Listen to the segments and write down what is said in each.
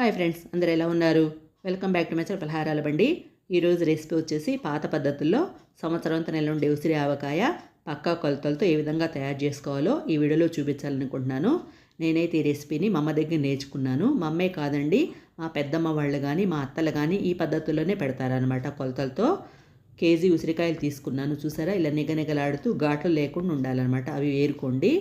Hi friends అందరు ఎలా ఉన్నారు? Welcome back to my channel పలహారాల బండి. ఈరోజు రెసిపీ వచ్చేసి పాత పద్ధతుల్లో సంవత్సరంతో నెల ఉండే ఉసిరి ఆవకాయ పక్కా కొలతలతో ఏ విధంగా తయారు చేసుకోవాలో ఈ వీడియోలో చూపించాలనుకుంటున్నాను. నేనైతే ఈ రెసిపీని మా అమ్మ దగ్గర నేర్చుకున్నాను. మా అమ్మే కాదండి మా పెద్దమ్మ వాళ్ళు కానీ మా అత్తలు కానీ ఈ పద్ధతుల్లోనే పెడతారనమాట కొలతలతో. కేజీ ఉసిరికాయలు తీసుకున్నాను చూసారా? ఇలా నిగనిగలాడుతూ ఘాట్లు లేకుండా ఉండాలన్నమాట అవి ఏరుకోండి.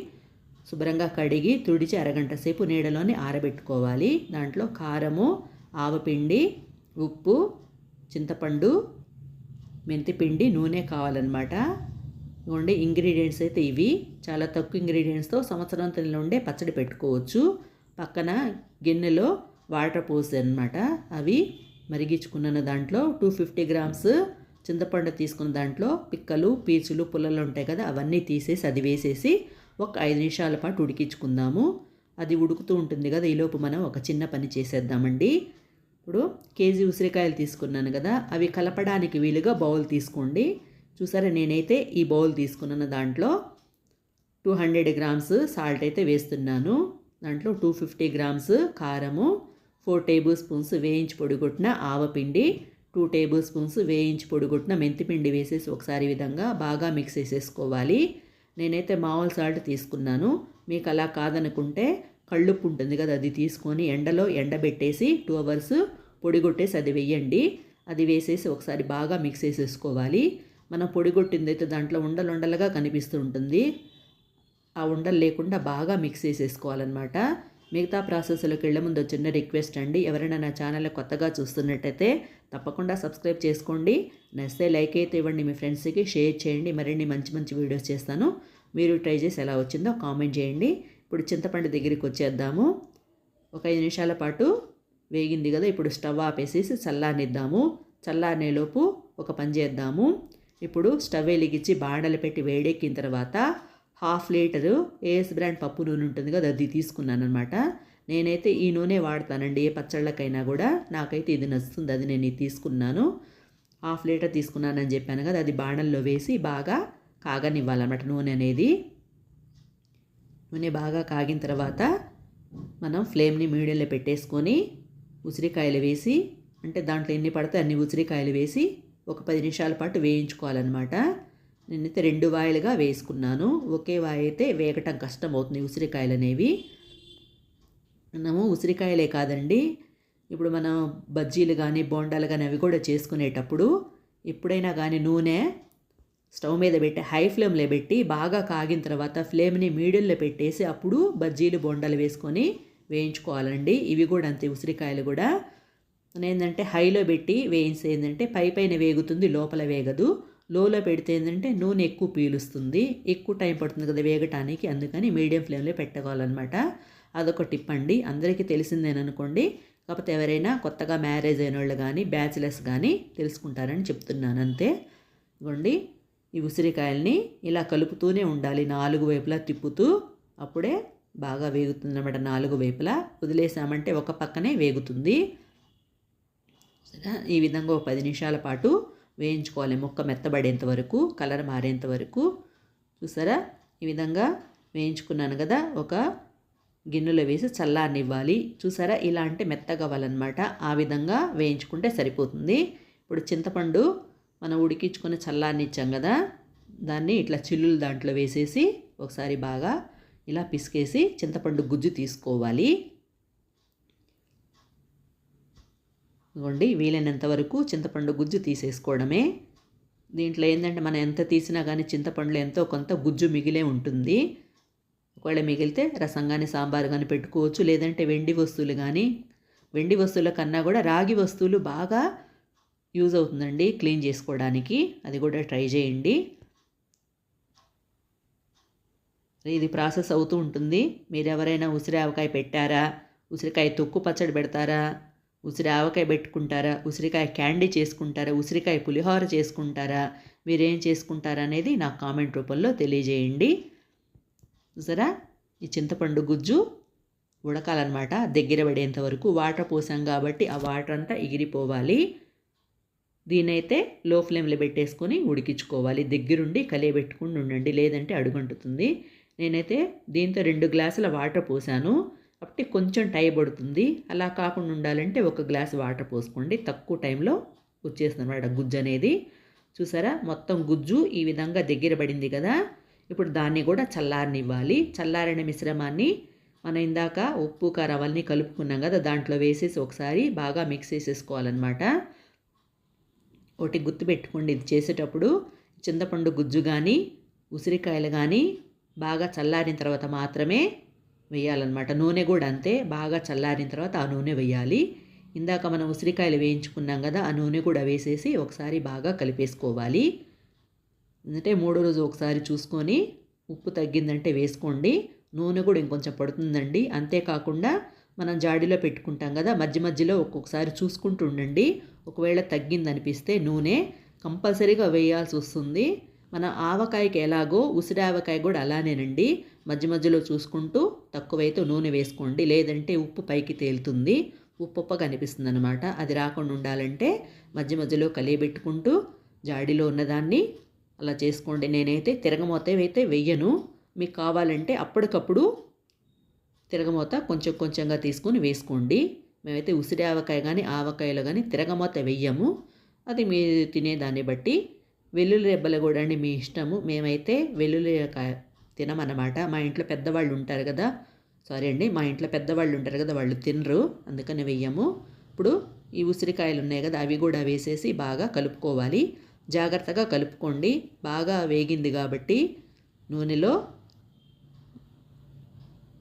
శుభ్రంగా కడిగి తుడిచి అరగంట సేపు నీడలోనే ఆరబెట్టుకోవాలి. దాంట్లో కారము ఆవపిండి ఉప్పు చింతపండు మెంతిపిండి నూనె కావాలన్నమాట. ఇవ్వండి ఇంగ్రీడియంట్స్ అయితే ఇవి. చాలా తక్కువ ఇంగ్రీడియంట్స్తో సంవత్సరం ఉండే పచ్చడి పెట్టుకోవచ్చు. పక్కన గిన్నెలో వాటర్ పోసి అనమాట అవి మరిగించుకున్న దాంట్లో టూ ఫిఫ్టీ గ్రామ్స్ చింతపండు తీసుకున్న దాంట్లో పిక్కలు పీచులు పుల్లలు ఉంటాయి కదా అవన్నీ తీసేసి అది వేసేసి ఒక ఐదు నిమిషాల పాటు ఉడికించుకుందాము. అది ఉడుకుతూ ఉంటుంది కదా ఈలోపు మనం ఒక చిన్న పని చేసేద్దామండి. ఇప్పుడు కేజీ ఉసిరికాయలు తీసుకున్నాను కదా అవి కలపడానికి వీలుగా బౌల్ తీసుకోండి. చూసారా నేనైతే ఈ బౌల్ తీసుకున్నాను దాంట్లో టూ హండ్రెడ్ గ్రామ్స్ సాల్ట్ అయితే వేస్తున్నాను. దాంట్లో టూ ఫిఫ్టీ గ్రామ్స్ కారము ఫోర్ టేబుల్ స్పూన్స్ వేయించి పొడిగొట్టిన ఆవపిండి టూ టేబుల్ స్పూన్స్ వేయించి పొడిగొట్టిన మెంతిపిండి వేసేసి ఒకసారి విధంగా బాగా మిక్స్ చేసేసుకోవాలి. నేనైతే మామూలు సాల్ట్ తీసుకున్నాను. మీకు అలా కాదనుకుంటే కళ్ళుప్పు ఉంటుంది కదా అది తీసుకొని ఎండలో ఎండబెట్టేసి టూ అవర్స్ పొడిగొట్టేసి అది వేయండి. అది వేసేసి ఒకసారి బాగా మిక్స్ చేసేసుకోవాలి. మనం పొడిగొట్టింది అయితే దాంట్లో ఉండలు ఉండలుగా కనిపిస్తూ ఉంటుంది. ఆ ఉండలు లేకుండా బాగా మిక్స్ చేసేసుకోవాలన్నమాట. మిగతా ప్రాసెస్లోకి వెళ్ళే ముందు చిన్న రిక్వెస్ట్ అండి. ఎవరైనా నా ఛానల్ కొత్తగా చూస్తున్నట్టయితే తప్పకుండా సబ్స్క్రైబ్ చేసుకోండి. నచ్చితే లైక్ అయితే ఇవ్వండి. మీ ఫ్రెండ్స్కి షేర్ చేయండి. మరిన్ని మంచి మంచి వీడియోస్ చేస్తాను. మీరు ట్రై చేసి ఎలా వచ్చిందో కామెంట్ చేయండి. ఇప్పుడు చింతపండు దగ్గరికి వచ్చేద్దాము. ఒక ఐదు నిమిషాల పాటు వేగింది కదా ఇప్పుడు స్టవ్ ఆపేసేసి చల్లారనిద్దాము. చల్లారనేలోపు ఒక పని చేద్దాము. ఇప్పుడు స్టవ్ వెలిగించి బాండలు పెట్టి వేడెక్కిన తర్వాత హాఫ్ లీటరు ఏఎస్ బ్రాండ్ పప్పు నూనె ఉంటుంది కదా అది తీసుకున్నాను అనమాట నేనైతే ఈ నూనె వాడతానండి ఏ పచ్చళ్ళకైనా కూడా. నాకైతే ఇది నచ్చుతుంది అది నేను ఇది తీసుకున్నాను. హాఫ్ లీటర్ తీసుకున్నానని చెప్పాను కదా అది బాణల్లో వేసి బాగా కాగనివ్వాలన్నమాట నూనె అనేది. నూనె బాగా కాగిన తర్వాత మనం ఫ్లేమ్ని మీడియంలో పెట్టేసుకొని ఉసిరికాయలు వేసి అంటే దాంట్లో ఎన్ని పడితే అన్ని ఉసిరికాయలు వేసి ఒక పది నిమిషాల పాటు వేయించుకోవాలన్నమాట. నేనైతే రెండు వాయిలుగా వేసుకున్నాను. ఒకే వాయి అయితే వేగటం కష్టం అవుతుంది ఉసిరికాయలు అనేవి మనము ఉసిరికాయలే కాదండి. ఇప్పుడు మనం బజ్జీలు కానీ బోండాలు కానీ అవి కూడా చేసుకునేటప్పుడు ఎప్పుడైనా కానీ నూనె స్టవ్ మీద పెట్టి హై ఫ్లేమ్లో పెట్టి బాగా కాగిన తర్వాత ఫ్లేమ్ని మీడియంలో పెట్టేసి అప్పుడు బజ్జీలు బొండాలు వేసుకొని వేయించుకోవాలండి. ఇవి కూడా అంతే ఉసిరికాయలు కూడా. ఏంటంటే హైలో పెట్టి వేయించేందంటే ఏంటంటే పై పైన వేగుతుంది లోపల వేగదు. లోలో పెడితే ఏంటంటే నూనె ఎక్కువ పీలుస్తుంది ఎక్కువ టైం పడుతుంది కదా వేగటానికి. అందుకని మీడియం ఫ్లేమ్లో పెట్టుకోవాలన్నమాట. అదొక టిప్ అండి. అందరికీ తెలిసిందేననుకోండి కాకపోతే ఎవరైనా కొత్తగా మ్యారేజ్ అయిన వాళ్ళు కానీ బ్యాచిలర్స్ కానీ తెలుసుకుంటారని చెప్తున్నాను. అంతే. ఇవ్వండి ఈ ఉసిరికాయల్ని ఇలా కలుపుతూనే ఉండాలి. నాలుగు వైపులా తిప్పుతూ అప్పుడే బాగా వేగుతుందన్నమాట. నాలుగు వైపులా వదిలేసామంటే ఒక పక్కనే వేగుతుంది. ఈ విధంగా ఒక పది నిమిషాల పాటు వేయించుకోవాలి. ముక్క మెత్తబడేంత వరకు కలర్ మారేంత వరకు. చూసారా? ఈ విధంగా వేయించుకున్నాను కదా ఒక గిన్నెలో వేసి చల్లారనివ్వాలి. చూసారా? ఇలా అంటే మెత్తగా అవ్వాలన్నమాట. ఆ విధంగా వేయించుకుంటే సరిపోతుంది. ఇప్పుడు చింతపండు మనం ఉడికించుకొని చల్లారనిచ్చాం కదా దాన్ని ఇట్లా చిల్లులు దాంట్లో వేసేసి ఒకసారి బాగా ఇలా పిసికేసి చింతపండు గుజ్జు తీసుకోవాలి. ఇవ్వండి వీలైనంత వరకు చింతపండు గుజ్జు తీసేసుకోవడమే. దీంట్లో ఏంటంటే మనం ఎంత తీసినా కానీ చింతపండులో ఎంతో కొంత గుజ్జు మిగిలే ఉంటుంది. ఒకవేళ మిగిలితే రసం కానీ సాంబార్ కానీ పెట్టుకోవచ్చు. లేదంటే వెండి వస్తువులు కానీ వెండి వస్తువుల కన్నా కూడా రాగి వస్తువులు బాగా యూజ్ అవుతుందండి క్లీన్ చేసుకోవడానికి. అది కూడా ట్రై చేయండి. ఇది ప్రాసెస్ అవుతూ ఉంటుంది. మీరు ఎవరైనా ఉసిరి ఆవకాయ పెట్టారా? ఉసిరికాయ తొక్కు పచ్చడి పెడతారా? ఉసిరి ఆవకాయ పెట్టుకుంటారా? ఉసిరికాయ క్యాండీ చేసుకుంటారా? ఉసిరికాయ పులిహోర చేసుకుంటారా? మీరేం చేసుకుంటారా అనేది నాకు కామెంట్ రూపంలో తెలియజేయండి. చూసారా? ఈ చింతపండు గుజ్జు ఉడకాలన్నమాట. దగ్గర పడేంత వరకు వాటర్ పోసాం కాబట్టి ఆ వాటర్ అంతా ఎగిరిపోవాలి. దీనైతే లో ఫ్లేమ్లో పెట్టేసుకొని ఉడికించుకోవాలి. దగ్గరుండి కలియబెట్టుకుని ఉండండి. లేదంటే అడుగంటుతుంది. నేనైతే దీంతో రెండు గ్లాసుల వాటర్ పోసాను. కాబట్టి కొంచెం టై పడుతుంది. అలా కాకుండా ఉండాలంటే ఒక గ్లాస్ వాటర్ పోసుకోండి. తక్కువ టైంలో వచ్చేస్తుంది అనమాట గుజ్జు అనేది. చూసారా? మొత్తం గుజ్జు ఈ విధంగా దగ్గర పడింది కదా? ఇప్పుడు దాన్ని కూడా చల్లారనివ్వాలి. చల్లారిన మిశ్రమాన్ని మనం ఇందాక ఉప్పు కారం అవన్నీ కలుపుకున్నాం కదా దాంట్లో వేసేసి ఒకసారి బాగా మిక్స్ చేసేసుకోవాలన్నమాట. ఒకటి గుర్తుపెట్టుకోండి ఇది చేసేటప్పుడు చింతపండు గుజ్జు కానీ ఉసిరికాయలు కానీ బాగా చల్లారిన తర్వాత మాత్రమే వేయాలన్నమాట. నూనె కూడా అంతే బాగా చల్లారిన తర్వాత ఆ నూనె వేయాలి. ఇందాక మనం ఉసిరికాయలు వేయించుకున్నాం కదా ఆ నూనె కూడా వేసేసి ఒకసారి బాగా కలిపేసుకోవాలి. అంటే మూడో రోజు ఒకసారి చూసుకొని ఉప్పు తగ్గిందంటే వేసుకోండి. నూనె కూడా ఇంకొంచెం పడుతుందండి. అంతేకాకుండా మనం జాడీలో పెట్టుకుంటాం కదా మధ్య మధ్యలో ఒక్కొక్కసారి చూసుకుంటూ ఉండండి. ఒకవేళ తగ్గిందనిపిస్తే నూనె కంపల్సరీగా వేయాల్సి వస్తుంది. మన ఆవకాయకి ఎలాగో ఉసిరి ఆవకాయ కూడా అలానేనండి. మధ్య మధ్యలో చూసుకుంటూ తక్కువైతే నూనె వేసుకోండి. లేదంటే ఉప్పు పైకి తేలుతుంది. ఉప్పు కనిపిస్తుంది అనమాట అది రాకుండా ఉండాలంటే మధ్య మధ్యలో కలియబెట్టుకుంటూ జాడీలో ఉన్నదాన్ని అలా చేసుకోండి. నేనైతే తిరగమూత అయితే వెయ్యను మీకు కావాలంటే అప్పటికప్పుడు తిరగమూత కొంచెం కొంచెంగా తీసుకొని వేసుకోండి. మేమైతే ఉసిరి ఆవకాయ కానీ ఆవకాయలో కానీ తిరగమూత వెయ్యము అది మీరు తినేదాన్ని బట్టి. వెల్లుల్లి రెబ్బలు కూడా అండి మీ ఇష్టము. మేమైతే వెల్లుల్లి కాయ తినమన్నమాట. మా ఇంట్లో పెద్దవాళ్ళు ఉంటారు కదా. సారీ అండి మా ఇంట్లో పెద్దవాళ్ళు ఉంటారు కదా వాళ్ళు తినరు. అందుకని వెయ్యము. ఇప్పుడు ఈ ఉసిరికాయలు ఉన్నాయి కదా అవి కూడా వేసేసి బాగా కలుపుకోవాలి. జాగ్రత్తగా కలుపుకోండి. బాగా వేగింది కాబట్టి నూనెలో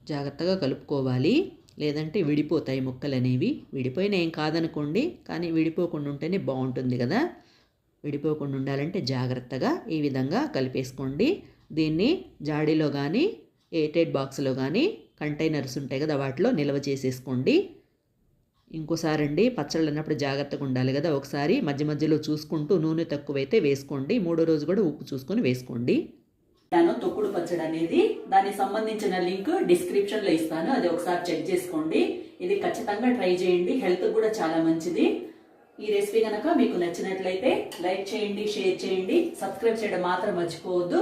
జాగ్రత్తగా కలుపుకోవాలి. లేదంటే విడిపోతాయి ముక్కలు అనేవి. విడిపోయిన ఏం కాదనుకోండి కానీ విడిపోకుండా ఉంటేనే బాగుంటుంది కదా. విడిపోకుండా ఉండాలంటే జాగ్రత్తగా ఈ విధంగా కలిపేసుకోండి. దీన్ని జాడీలో కానీ ఎయిటెడ్ బాక్స్లో కానీ కంటైనర్స్ ఉంటాయి కదా వాటిలో నిల్వ చేసేసుకోండి. ఇంకోసారి అండి పచ్చళ్ళు అన్నప్పుడు జాగ్రత్తగా ఉండాలి కదా ఒకసారి మధ్య మధ్యలో చూసుకుంటూ నూనె తక్కువైతే వేసుకోండి. మూడో రోజు కూడా ఉప్పు చూసుకొని వేసుకోండి. నేను తొక్కుడు పచ్చడి అనేది దానికి సంబంధించిన లింక్ డిస్క్రిప్షన్లో ఇస్తాను. అది ఒకసారి చెక్ చేసుకోండి. ఇది ఖచ్చితంగా ట్రై చేయండి. హెల్త్ కూడా చాలా మంచిది. ఈ రెసిపీ కనుక మీకు నచ్చినట్లయితే లైక్ చేయండి షేర్ చేయండి. సబ్స్క్రైబ్ చేయడం మాత్రం మర్చిపోవద్దు.